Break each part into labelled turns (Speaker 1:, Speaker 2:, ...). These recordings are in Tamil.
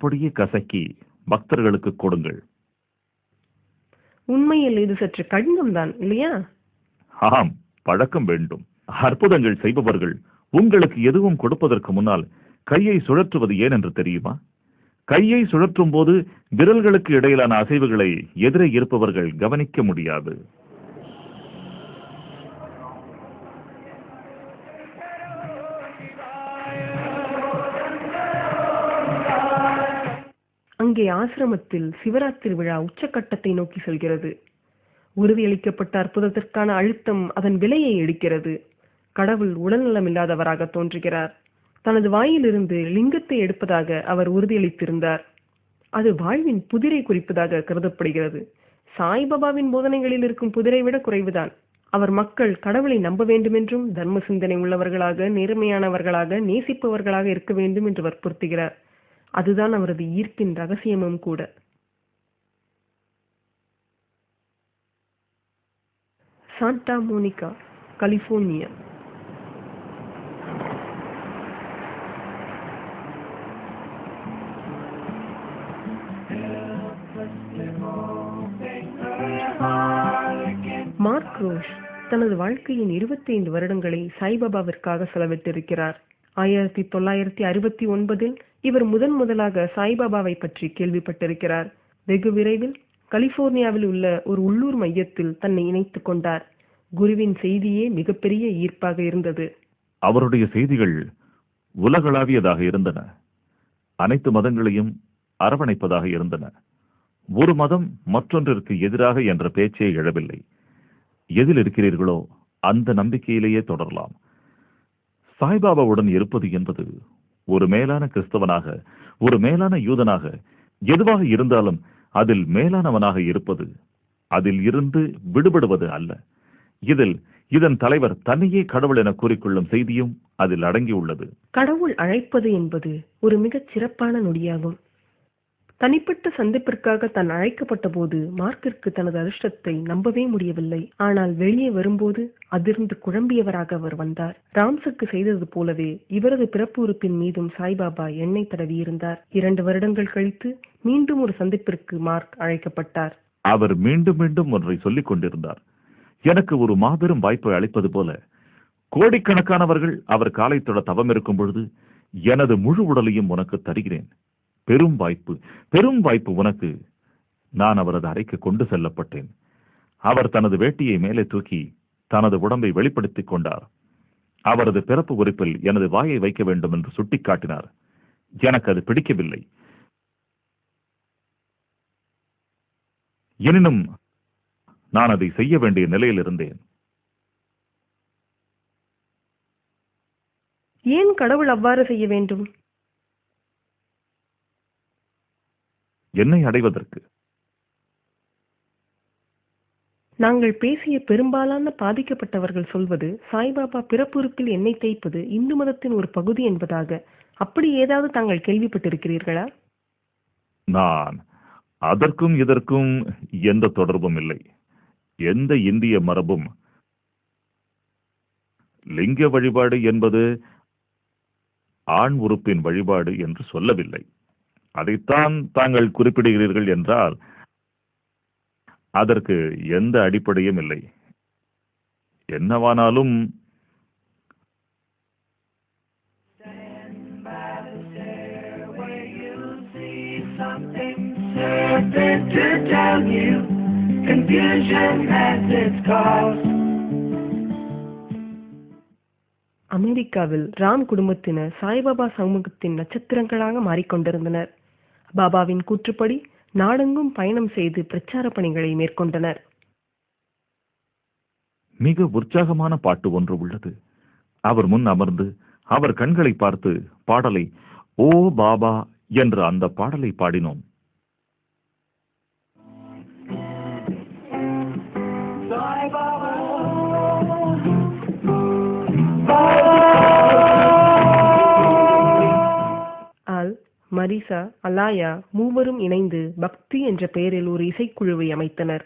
Speaker 1: அப்படியே கசக்கி பக்தர்களுக்கு கொடுங்கள்.
Speaker 2: உண்மையில் இது சற்று கடினம்தான் இல்லையா?
Speaker 1: ஆம் பழக்கம் வேண்டும். அற்புதங்கள் செய்பவர்கள் உங்களுக்கு எதுவும் கொடுப்பதற்கு முன்னால் கையை சுழற்றுவது ஏன் என்று தெரியுமா? கையை சுழற்றும் போது விரல்களுக்கு இடையிலான அசைவுகளை எதிரே இருப்பவர்கள் கவனிக்க முடியாது.
Speaker 2: அங்கே ஆசிரமத்தில் சிவராத்திரி விழா உச்சக்கட்டத்தை நோக்கி செல்கிறது. உறுதியளிக்கப்பட்ட அற்புதத்திற்கான அழுத்தம் அதன் விலையை எடுக்கிறது. கடவுள் உடல்நலம் இல்லாதவராக தோன்றுகிறார். தனது வாயிலிருந்து லிங்கத்தை எடுப்பதாக அவர் உறுதியளித்திருந்தார். அது வாழ்வின் புதிரை குறிப்பதாக கருதப்படுகிறது. சாய்பாபாவின் போதனைகளில் இருக்கும் புதிரை விட குறைவுதான். அவர் மக்கள் கடவுளை நம்ப வேண்டுமென்றும் தர்ம சிந்தனை உள்ளவர்களாக நேர்மையானவர்களாக நேசிப்பவர்களாக இருக்க வேண்டும் என்று வற்புறுத்துகிறார். அதுதான் அவரது ஈர்ப்பின் ரகசியமும் கூட. Santa Monica California Mark Roche தனது வாழ்க்கையின் 25 வருடங்களை சாய்பாபாவிற்காக செலவிட்டிருக்கிறார். ஆயிரத்தி தொள்ளாயிரத்தி அறுபத்தி ஒன்பதில் இவர் முதன் முதலாக சாய்பாபாவை பற்றி கேள்விப்பட்டிருக்கிறார். வெகு விரைவில் கலிபோர்னியாவில் உள்ள ஒரு உள்ளூர் மையத்தில் தன்னை இணைத்துக் கொண்டார். குருவின் செய்தியே மிகப்பெரிய ஈர்ப்பாக இருந்தது.
Speaker 1: அவருடைய செய்திகள் உலகளாவியதாக இருந்தன. அனைத்து மதங்களையும் அரவணைப்பதாக இருந்தன. ஒரு மதம் மற்றொன்றிற்கு எதிராக என்ற பேச்சே எழவில்லை. எதில் இருக்கிறீர்களோ அந்த நம்பிக்கையிலேயே தொடரலாம். சாய்பாபாவுடன் இருப்பது என்பது ஒரு மேலான கிறிஸ்தவனாக ஒரு மேலான யூதனாக எதுவாக இருந்தாலும் அதில் மேலானவனாக இருப்பது அதில் இருந்து விடுபடுவது அல்ல. இதில் இதன் தலைவர் தன்னையே கடவுள் என கூறிக்கொள்ளும் செய்தியும் அதில் அடங்கியுள்ளது.
Speaker 2: கடவுள் அழைப்பது என்பது ஒரு மிகச் சிறப்பான நொடியாகும். தனிப்பட்ட சந்திப்பிற்காக தான் அழைக்கப்பட்ட போது மார்க்கிற்கு தனது அதிர்ஷ்டத்தை நம்பவே முடியவில்லை. ஆனால் வெளியே வரும்போது அதிர்ந்து குழம்பியவராக அவர் வந்தார். ராம்சுக்கு செய்தது போலவே இவரது பிறப்பு உறுப்பின் மீதும் சாய்பாபா எண்ணெய் தடவியிருந்தார் இரண்டு வருடங்கள் கழித்து மீண்டும் ஒரு சந்திப்பிற்கு மார்க் அழைக்கப்பட்டார்.
Speaker 1: அவர் மீண்டும் மீண்டும் ஒன்றை சொல்லிக் கொண்டிருந்தார். எனக்கு ஒரு மாபெரும் வாய்ப்பை அளிப்பது போல கோடிக்கணக்கானவர்கள் அவர் காலை தொட தவம் இருக்கும் பொழுது எனது முழு உடலையும் உனக்கு தருகிறேன். பெரும் வாய்ப்பு பெரும் வாய்ப்பு உனக்கு. நான் அவரது அறைக்கு கொண்டு செல்லப்பட்டேன். அவர் தனது வேட்டியை மேலே தூக்கி தனது உடம்பை வெளிப்படுத்திக் கொண்டார். அவரது பிறப்பு உறுப்பில் எனது வாயை வைக்க வேண்டும் என்று சுட்டிக்காட்டினார். எனக்கு அது பிடிக்கவில்லை. எனினும் நான் அதை செய்ய வேண்டிய நிலையில் இருந்தேன்.
Speaker 2: ஏன் கடவுள் அவ்வாறு செய்ய வேண்டும்?
Speaker 1: என்னை அடைவதற்கு?
Speaker 2: நாங்கள் பேசிய பெரும்பாலான பாதிக்கப்பட்டவர்கள் சொல்வது சாய்பாபா பிறப்புறுப்பில் எண்ணெய் தேய்ப்பது இந்து மதத்தின் ஒரு பகுதி என்பதாக. அப்படி ஏதாவது தாங்கள் கேள்விப்பட்டிருக்கிறீர்களா?
Speaker 1: நான் அதற்கும் இதற்கும் எந்த தொடர்பும் இல்லை. எந்த இந்திய மரபும் லிங்க வழிபாடு என்பது ஆண் உறுப்பின் வழிபாடு என்று சொல்லவில்லை. அதைத்தான் தாங்கள் குறிப்பிடுகிறீர்கள் என்றால் அதற்கு எந்த அடிப்படையும் இல்லை. என்னவானாலும்
Speaker 2: அமெரிக்காவில் ராம் குடும்பத்தினர் சாய்பாபா சமூகத்தின் நட்சத்திரங்களாக மாறிக்கொண்டிருந்தனர். பாபாவின் கூற்றுப்படி நாடெங்கும் பயணம் செய்து பிரச்சார பணிகளை மேற்கொண்டனர்.
Speaker 1: மிக உற்சாகமான பாட்டு ஒன்று உள்ளது. அவர் முன் அமர்ந்து அவர் கண்களை பார்த்து பாடலை ஓ பாபா என்ற அந்த பாடலை பாடினோம்.
Speaker 2: மரிசா அலாயா மூவரும் இணைந்து பக்தி என்ற பெயரில் ஒரு இசைக்குழுவை அமைத்தனர்.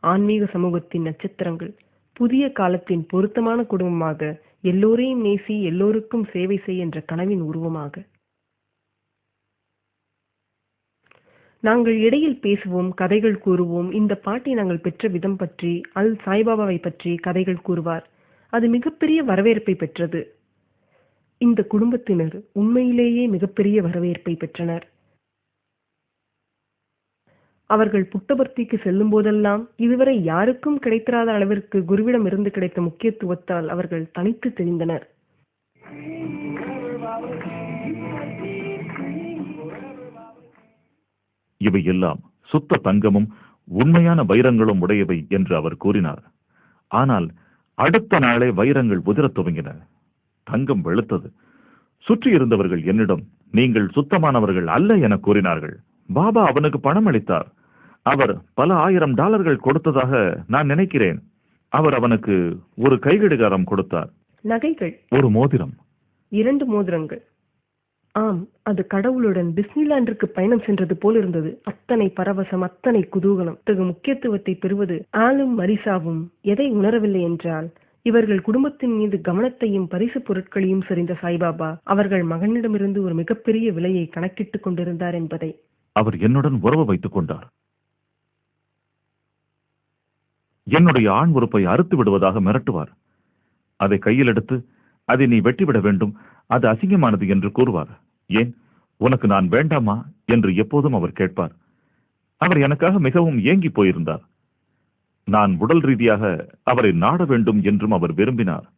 Speaker 2: ஆன்மீக சமூகத்தின் நட்சத்திரங்கள் புதிய காலத்தின் பொருத்தமான குடும்பமாக எல்லோரையும் நேசி எல்லோருக்கும் சேவை செய் என்ற கனவின் உருவமாக. நாங்கள் இடையில் பேசுவோம் கதைகள் கூறுவோம். இந்த பாட்டை நாங்கள் பெற்ற விதம் பற்றி அல் சாய்பாபாவை பற்றி கதைகள் கூறுவார். அது மிகப்பெரிய வரவேற்பை பெற்றது. இந்த குடும்பத்தினர் உண்மையிலேயே மிகப்பெரிய வரவேற்பை பெற்றனர். அவர்கள் புட்டபர்த்திக்கு செல்லும் போதெல்லாம் இதுவரை யாருக்கும் கிடைத்திராத அளவிற்கு குருவிடம் இருந்து கிடைத்த முக்கியத்துவத்தால் அவர்கள் தனித்து தெரிந்தனர்.
Speaker 1: இவை எல்லாம் சுத்த தங்கமும் உண்மையான வைரங்களும் உடையவை என்று அவர் கூறினார். ஆனால் அடுத்த நாளே வைரங்கள் உதிரத் துவங்கின. தங்கம் வெளுத்தது. சுற்றி இருந்தவர்கள் என்னிடம் நீங்கள் சுத்தமானவர்கள் அல்ல என கூறினார்கள். பாபா அவனுக்கு பணம் அளித்தார். அவர் பல ஆயிரம் டாலர்கள் கொடுத்ததாக நான் நினைக்கிறேன். அவர் அவனுக்கு ஒரு கைகடிகாரம் கொடுத்தார்.
Speaker 2: நகைகள்.
Speaker 1: ஒரு மோதிரம்.
Speaker 2: இரண்டு மோதிரங்கள். ஆம் அது கடவுளுடன் டிஸ்னிலாண்டிற்கு பயணம் சென்றது போல் இருந்தது. அத்தனை பரவசம் அத்தனை குதூகலம் இத்தகு முக்கியத்துவத்தை பெறுவது ஆலும் மரிசாவும் எதை உணரவில்லை என்றால் இவர்கள் குடும்பத்தின் மீது கவனத்தையும் பரிசு பொருட்களையும் செறிந்த சாய்பாபா அவர்கள் மகனிடமிருந்து ஒரு மிகப்பெரிய விலையை கணக்கிட்டுக் கொண்டிருந்தார் என்பதை.
Speaker 1: அவர் என்னுடன் உறவு வைத்துக் கொண்டார். என்னுடைய ஆண் உறுப்பை அறுத்து விடுவதாக மிரட்டுவார். அதை கையில் எடுத்து அதை நீ வெட்டிவிட வேண்டும். அது அசிங்கமானது என்று கூறுவார். ஏன்? உனக்கு நான் வேண்டாமா? என்று எப்போதும் அவர் கேட்பார். அவர் எனக்காக மிகவும் ஏங்கி போயிருந்தார். நான் உடல் ரீதியாக அவரை நாட வேண்டும் என்றும் அவர் விரும்பினார்.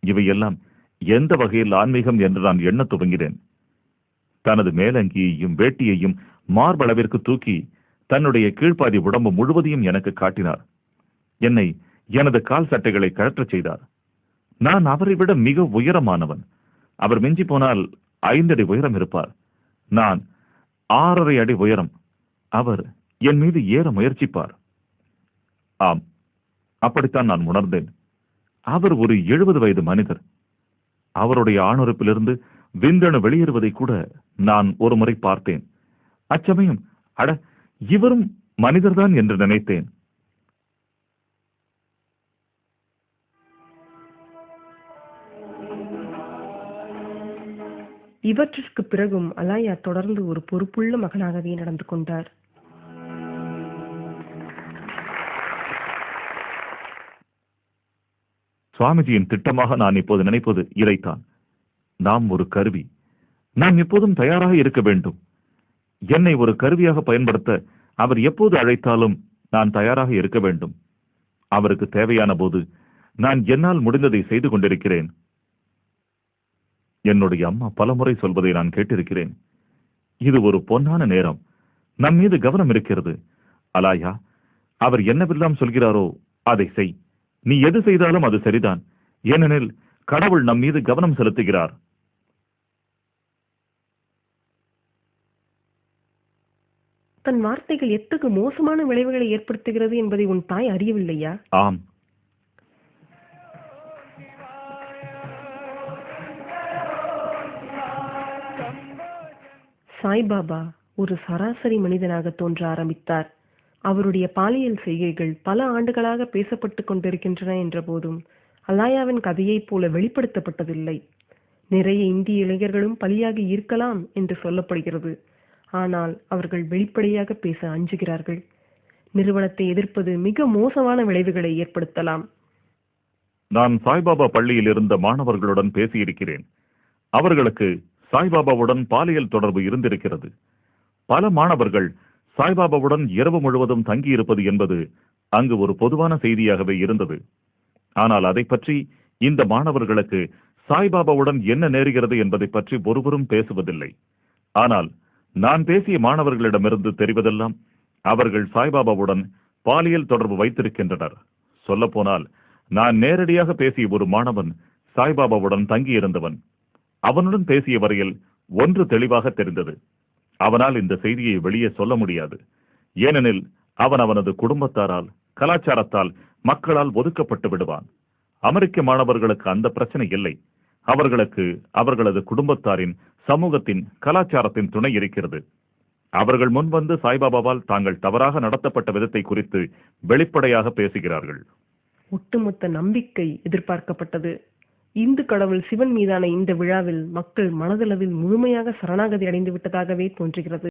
Speaker 1: இவையெல்லாம் எந்த வகையில் ஆன்மீகம் என்று நான் எண்ணத் துவங்கினேன். தனது மேலங்கியையும் வேட்டியையும் மார்பளவிற்கு தூக்கி தன்னுடைய கீழ்ப்பாதி உடம்பு முழுவதையும் எனக்கு காட்டினார். என்னை எனது கால் சட்டைகளை கழற்றச் செய்தார். நான் அவரை விட மிக உயரமானவன். அவர் மிஞ்சி போனால் ஐந்தடி உயரம் இருப்பார். நான் ஆறரை அடி உயரம். அவர் என் மீது ஏற முயற்சிப்பார். ஆம். அப்படித்தான் நான் உணர்ந்தேன். அவர் ஒரு எழுபது வயது மனிதர். அவருடைய ஆணுறுப்பிலிருந்து விந்தணு வெளியேறுவதை கூட நான் ஒரு முறை பார்த்தேன். அச்சமயம் அட இவரும் மனிதர்தான் என்று நினைத்தேன்.
Speaker 2: இவற்றிற்கு பிறகும் அலாயா தொடர்ந்து ஒரு பொறுப்புள்ள மகனாகவே நடந்து கொண்டார்.
Speaker 1: சுவாமிஜியின் திட்டமாக நான் இப்போது நினைப்பது இதைத்தான் நாம் ஒரு கருவி. நாம் எப்போதும் தயாராக இருக்க வேண்டும். என்னை ஒரு கருவியாக பயன்படுத்த அவர் எப்போது அழைத்தாலும் நான் தயாராக இருக்க வேண்டும். அவருக்கு தேவையான போது நான் என்னால் முடிந்ததை செய்து கொண்டிருக்கிறேன். என்னுடைய அம்மா பலமுறை சொல்வதை நான் கேட்டிருக்கிறேன். இது ஒரு பொன்னான நேரம். நம் மீது கவனம் இருக்கிறது. அலாயா அவர் என்னவெல்லாம் சொல்கிறாரோ அதை செய். நீ எது செய்தாலும் அது சரிதான். ஏனெனில் கடவுள் நம் மீது கவனம் செலுத்துகிறார்.
Speaker 2: தன் வார்த்தைகள் எத்தகு மோசமான விளைவுகளை ஏற்படுத்துகிறது என்பதை உன் தாய் அறியவில்லையா?
Speaker 1: ஆம்.
Speaker 2: சாய்பாபா ஒரு சராசரி மனிதனாக தோன்ற ஆரம்பித்தார். அவருடைய பாலியல் செய்கைகள் பல ஆண்டுகளாக பேசப்பட்டு கொண்டிருக்கின்றன என்ற போதும் அலாயாவின் கதையைப் போல வெளிப்படுத்தப்பட்டதில்லை. நிறைய இந்திய இளைஞர்களும் பலியாகி இருக்கலாம் என்று சொல்லப்படுகிறது. ஆனால் அவர்கள் வெளிப்படையாக பேச அஞ்சுகிறார்கள். நிறுவனத்தை எதிர்ப்பது மிக மோசமான விளைவுகளை ஏற்படுத்தலாம்.
Speaker 1: நான் சாய்பாபா பள்ளியில் இருந்த மாணவர்களுடன் பேசியிருக்கிறேன். அவர்களுக்கு சாய்பாபாவுடன் பாலியல் தொடர்பு இருந்திருக்கிறது. பல மாணவர்கள் சாய்பாபாவுடன் இரவு முழுவதும் தங்கியிருப்பது என்பது அங்கு ஒரு பொதுவான செய்தியாகவே இருந்தது. ஆனால் அதை பற்றி இந்த மாணவர்களுக்கு சாய்பாபாவுடன் என்ன நேருகிறது என்பதை பற்றி ஒருவரும் பேசுவதில்லை. ஆனால் நான் பேசிய மாணவர்களிடமிருந்து தெரிவதெல்லாம் அவர்கள் சாய்பாபாவுடன் பாலியல் தொடர்பு வைத்திருக்கின்றனர். சொல்லப்போனால் நான் நேரடியாக பேசிய ஒரு மாணவன் சாய்பாபாவுடன் தங்கியிருந்தவன். அவனுடன் பேசிய வரையில் ஒன்று தெளிவாக தெரிந்தது. அவனால் இந்த செய்தியை வெளியே சொல்ல முடியாது. ஏனெனில் அவன் அவனது குடும்பத்தாரால் கலாச்சாரத்தால் மக்களால் ஒதுக்கப்பட்டு விடுவான். அமெரிக்க மாணவர்களுக்கு அந்த பிரச்சனை இல்லை. அவர்களுக்கு அவர்களது குடும்பத்தாரின் சமூகத்தின் கலாச்சாரத்தின் துணை இருக்கிறது. அவர்கள் முன்வந்து சாய்பாபாவால் தாங்கள் தவறாக நடத்தப்பட்ட விதத்தை குறித்து வெளிப்படையாக பேசுகிறார்கள்.
Speaker 2: ஒட்டுமொத்த நம்பிக்கை எதிர்பார்க்கப்பட்டது. இந்து கடவுள் சிவன் மீதான இந்த விழாவில் மக்கள் மனதளவில் முழுமையாக சரணாகதி அடைந்து விட்டதாகவே தோன்றுகிறது.